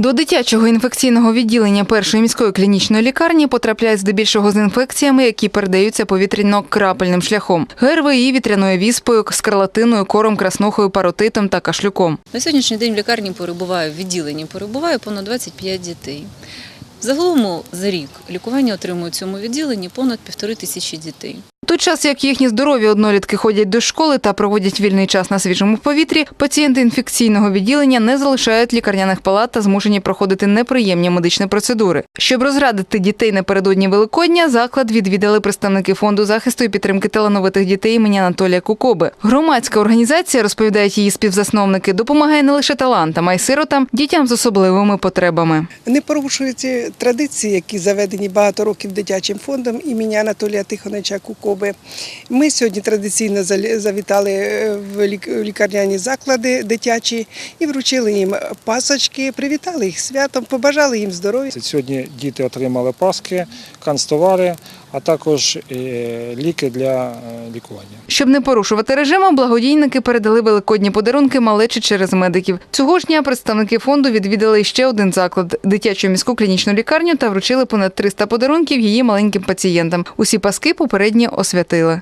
До дитячого інфекційного відділення першої міської клінічної лікарні потрапляють здебільшого з інфекціями, які передаються повітряно-крапельним шляхом: ГРВІ, вітряною віспою, скарлатиною, кором, краснухою, паротитом та кашлюком. На сьогоднішній день в лікарні перебуває, в відділенні перебуває понад 25 дітей. Загалом за рік лікування отримують в цьому відділенні понад півтори тисячі дітей. Той час, як їхні здорові однолітки ходять до школи та проводять вільний час на свіжому повітрі, пацієнти інфекційного відділення не залишають лікарняних палат та змушені проходити неприємні медичні процедури. Щоб розрадити дітей напередодні Великодня, заклад відвідали представники фонду захисту і підтримки талановитих дітей імені Анатолія Кукоби. Громадська організація, розповідають її співзасновники, допомагає не лише талантам, а й сиротам, дітям з особливими потребами. Не порушуються традиції, які заведені багато років дитячим фондом імені Анатолія Тихоновича Кукоби. Ми сьогодні традиційно завітали е, в лікарняні заклади дитячі і вручили їм пасочки, привітали їх святом, побажали їм здоров'я. Сьогодні діти отримали паски, канцтовари, а також е, ліки для е, лікування. Щоб не порушувати режиму, благодійники передали великодні подарунки малечі через медиків. Цього ж дня представники фонду відвідали ще один заклад дитячу міську клінічну лікарню та вручили понад 300 подарунків її маленьким пацієнтам. Усі паски попередньо освятили.